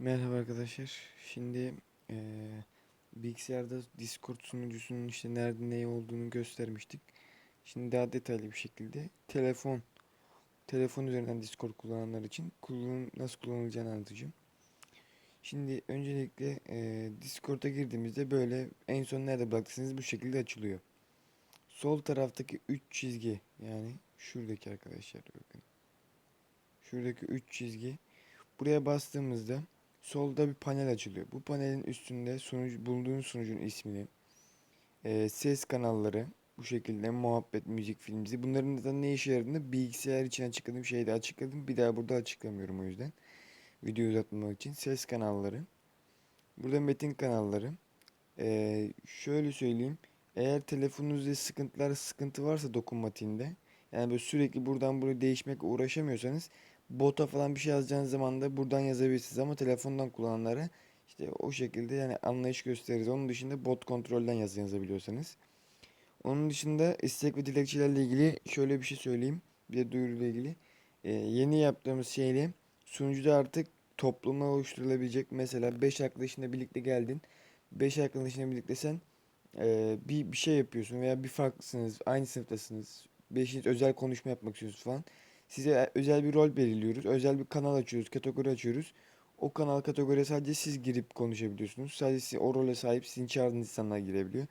Merhaba arkadaşlar. Şimdi eee, bilgisayarda Discord sunucusunun işte nerede ne olduğunu göstermiştik. Şimdi daha detaylı bir şekilde telefon telefon üzerinden Discord kullananlar için kullan nasıl kullanılacağını anlatacağım. Şimdi öncelikle eee Discord'a girdiğimizde böyle en son nerede bıraktıysanız bu şekilde açılıyor. Sol taraftaki 3 çizgi yani şuradaki arkadaşlar bakın. Şuradaki 3 çizgi buraya bastığımızda solda bir panel açılıyor. Bu panelin üstünde sunucu, bulunduğunuz sunucunun ismini, e, ses kanalları, bu şekilde muhabbet, müzik, film, dizi. Bunların da ne işe yaradığını bilgisayar için açıkladığım şeyde açıkladım. Bir daha burada açıklamıyorum o yüzden. Video uzatmamak için. Ses kanalları. Burada metin kanalları. E, şöyle söyleyeyim. Eğer telefonunuzda sıkıntılar, sıkıntı varsa dokunmatiğinde, yani böyle sürekli buradan buraya değişmek uğraşamıyorsanız bota falan bir şey yazacağınız zaman da buradan yazabilirsiniz ama telefondan kullananlara işte o şekilde yani anlayış gösteririz. Onun dışında bot kontrolden yazı yazabiliyorsanız. Onun dışında istek ve dilekçelerle ilgili şöyle bir şey söyleyeyim. Bir de duyuruyla ilgili. Ee, yeni yaptığımız şeyle sunucuda artık topluma oluşturulabilecek mesela 5 arkadaşınla birlikte geldin. 5 arkadaşınla birlikte sen e, bir, bir şey yapıyorsun veya bir farklısınız, aynı sınıftasınız. Beşiniz özel konuşma yapmak istiyorsunuz falan. Size özel bir rol belirliyoruz. Özel bir kanal açıyoruz, kategori açıyoruz. O kanal kategoriye sadece siz girip konuşabiliyorsunuz. Sadece o role sahip sizin çağırdığınız insanlar girebiliyor.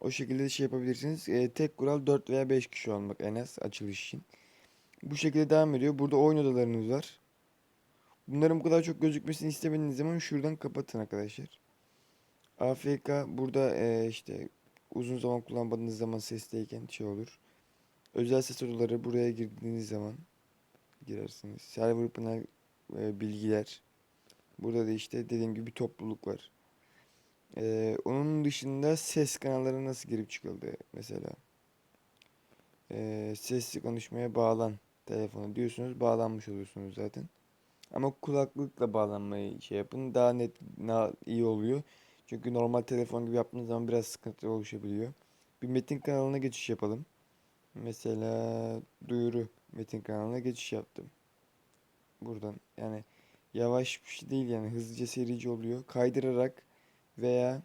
O şekilde de şey yapabilirsiniz. Ee, tek kural 4 veya 5 kişi olmak en az açılış için. Bu şekilde devam ediyor. Burada oyun odalarınız var. Bunların bu kadar çok gözükmesini istemediğiniz zaman şuradan kapatın arkadaşlar. AFK burada e, işte uzun zaman kullanmadığınız zaman sesteyken şey olur. Özel ses odaları buraya girdiğiniz zaman girersiniz. Server panel e, bilgiler. Burada da işte dediğim gibi bir topluluk var. E, onun dışında ses kanalları nasıl girip çıkıldı mesela. E, sesli konuşmaya bağlan telefonu diyorsunuz bağlanmış oluyorsunuz zaten. Ama kulaklıkla bağlanmayı şey yapın daha net daha iyi oluyor. Çünkü normal telefon gibi yaptığınız zaman biraz sıkıntı oluşabiliyor. Bir metin kanalına geçiş yapalım. Mesela duyuru metin kanalına geçiş yaptım. Buradan yani yavaş bir şey değil yani hızlıca serici oluyor. Kaydırarak veya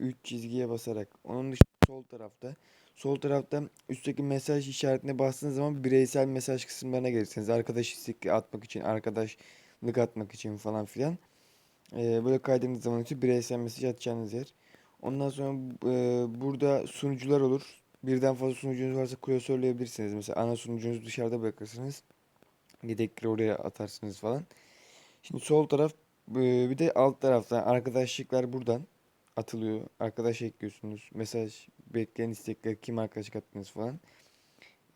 3 çizgiye basarak. Onun dışında sol tarafta sol tarafta üstteki mesaj işaretine bastığınız zaman bireysel mesaj kısımlarına gelirsiniz. Arkadaş istek atmak için, arkadaşlık atmak için falan filan. Ee, böyle kaydırdığınız zaman için bireysel mesaj atacağınız yer. Ondan sonra e, burada sunucular olur. Birden fazla sunucunuz varsa klasörleyebilirsiniz. Mesela ana sunucunuzu dışarıda bırakırsınız. Yedekleri oraya atarsınız falan. Şimdi sol taraf e, bir de alt taraftan arkadaşlıklar buradan atılıyor. Arkadaş ekliyorsunuz. Mesaj bekleyen istekler kim arkadaşlık attınız falan.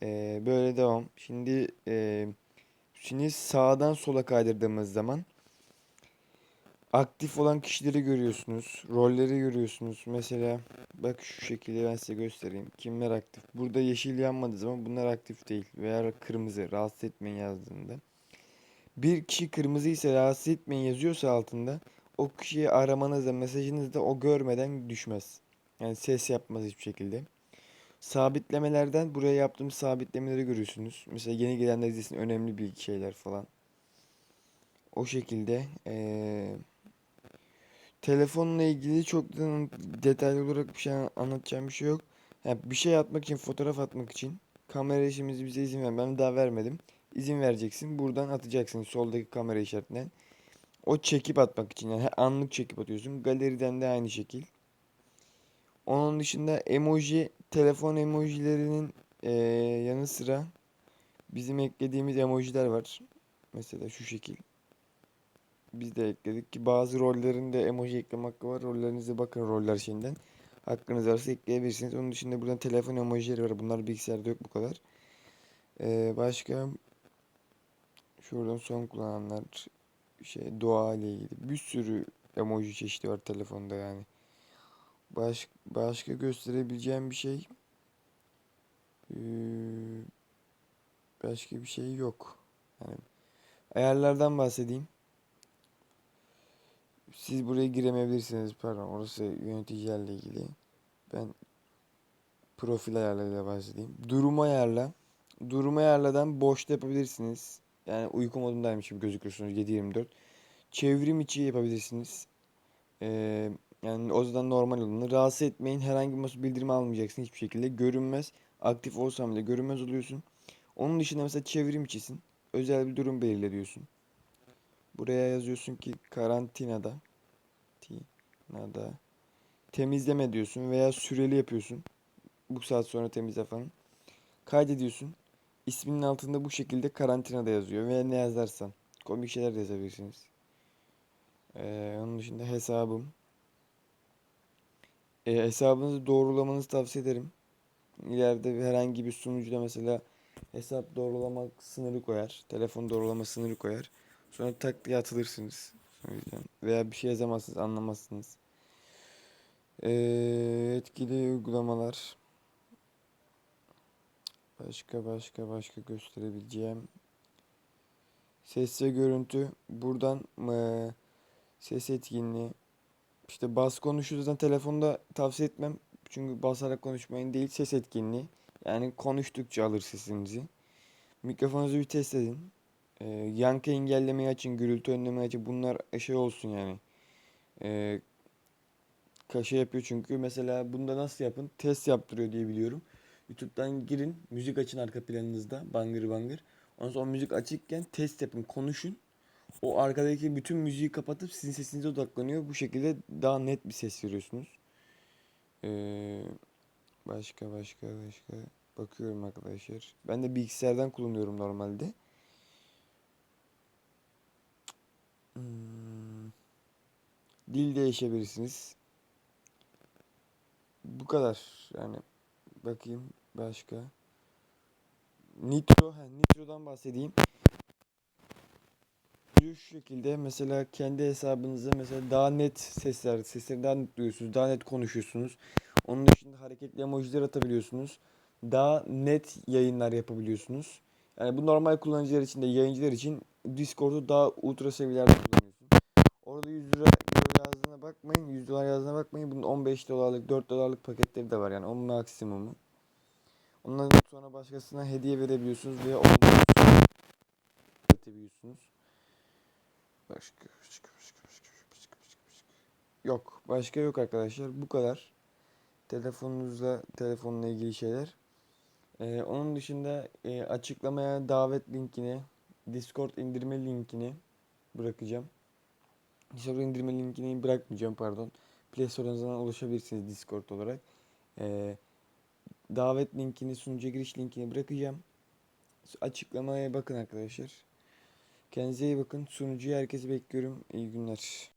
E, böyle devam. Şimdi e, şimdi sağdan sola kaydırdığımız zaman aktif olan kişileri görüyorsunuz. Rolleri görüyorsunuz. Mesela bak şu şekilde ben size göstereyim. Kimler aktif? Burada yeşil yanmadığı zaman bunlar aktif değil. Veya kırmızı rahatsız etmeyin yazdığında. Bir kişi kırmızı ise rahatsız etmeyin yazıyorsa altında o kişiyi aramanızda mesajınızda o görmeden düşmez. Yani ses yapmaz hiçbir şekilde. Sabitlemelerden buraya yaptığım sabitlemeleri görüyorsunuz. Mesela yeni gelenler izlesin önemli bir şeyler falan. O şekilde eee Telefonla ilgili çok detaylı olarak bir şey anlatacağım bir şey yok. Yani bir şey atmak için, fotoğraf atmak için kamera işimizi bize izin ver. Ben daha vermedim. İzin vereceksin. Buradan atacaksın soldaki kamera işaretinden. O çekip atmak için yani anlık çekip atıyorsun. Galeriden de aynı şekil. Onun dışında emoji, telefon emojilerinin eee, yanı sıra bizim eklediğimiz emojiler var. Mesela şu şekil biz de ekledik ki bazı rollerinde emoji ekleme hakkı var. Rollerinize bakın roller şeyinden. Hakkınız varsa ekleyebilirsiniz. Onun dışında buradan telefon emojileri var. Bunlar bilgisayarda yok bu kadar. Ee, başka şuradan son kullananlar şey doğa ile ilgili bir sürü emoji çeşidi var telefonda yani. Baş, başka gösterebileceğim bir şey ee, başka bir şey yok. Yani ayarlardan bahsedeyim. Siz buraya giremeyebilirsiniz. Pardon orası yöneticilerle ilgili. Ben profil ayarlarıyla bahsedeyim. Durum ayarla. Durum ayarladan boşta yapabilirsiniz. Yani uyku modundaymış gibi gözükürsünüz 7-24. çevrim içi yapabilirsiniz. Ee, yani o yüzden normal olanı. Rahatsız etmeyin. Herhangi bir masa bildirimi almayacaksın hiçbir şekilde. Görünmez. Aktif olsam bile görünmez oluyorsun. Onun dışında mesela çevrim içisin. Özel bir durum belirle diyorsun. Buraya yazıyorsun ki karantinada. Tinada. Temizleme diyorsun veya süreli yapıyorsun. Bu saat sonra temizle falan. Kaydediyorsun. İsminin altında bu şekilde karantinada yazıyor veya ne yazarsan. Komik şeyler de yazabilirsiniz. Ee, onun dışında hesabım. Ee, hesabınızı doğrulamanızı tavsiye ederim. İleride herhangi bir sunucuda mesela hesap doğrulamak sınırı koyar. Telefon doğrulama sınırı koyar. Sonra tak diye atılırsınız. Veya bir şey yazamazsınız, anlamazsınız. Ee, etkili uygulamalar. Başka başka başka gösterebileceğim. Ses ve görüntü. Buradan eee, ses etkinliği. İşte bas konuşu zaten telefonda tavsiye etmem. Çünkü basarak konuşmayın değil ses etkinliği. Yani konuştukça alır sesinizi. Mikrofonunuzu bir test edin. Eee, yankı engellemeyi açın, gürültü önlemeyi açın. Bunlar şey olsun yani. Eee kaşe yapıyor çünkü. Mesela bunda nasıl yapın? Test yaptırıyor diye biliyorum. YouTube'dan girin, müzik açın arka planınızda. Bangır bangır. Ondan sonra o müzik açıkken test yapın, konuşun. O arkadaki bütün müziği kapatıp sizin sesinize odaklanıyor. Bu şekilde daha net bir ses veriyorsunuz. Ee, başka başka başka bakıyorum arkadaşlar. Ben de bilgisayardan kullanıyorum normalde. Dil değişebilirsiniz. Bu kadar. Yani bakayım başka. Nitro, ha, Nitro'dan bahsedeyim. Şu şekilde mesela kendi hesabınıza mesela daha net sesler, sesleri daha net duyuyorsunuz, daha net konuşuyorsunuz. Onun dışında hareketli emojiler atabiliyorsunuz. Daha net yayınlar yapabiliyorsunuz. Yani bu normal kullanıcılar için de yayıncılar için Discord'u daha ultra seviyelerde kullanıyorsun. Orada 100 lira yazdığına bakmayın, 100 dolar yazdığına bakmayın. Bunun 15 dolarlık, 4 dolarlık paketleri de var yani onun maksimumu. Ondan sonra başkasına hediye verebiliyorsunuz veya üretebiliyorsunuz. Başka, başka, başka, başka, başka, başka. Yok, başka yok arkadaşlar. Bu kadar. Telefonunuzla, telefonla ilgili şeyler. Ee, onun dışında e, açıklamaya davet linkini, Discord indirme linkini bırakacağım. Discord indirme linkini bırakmayacağım pardon. Play Store'dan ulaşabilirsiniz Discord olarak. Ee, davet linkini, sunucuya giriş linkini bırakacağım. Açıklamaya bakın arkadaşlar. Kendinize iyi bakın. Sunucuya herkesi bekliyorum. İyi günler.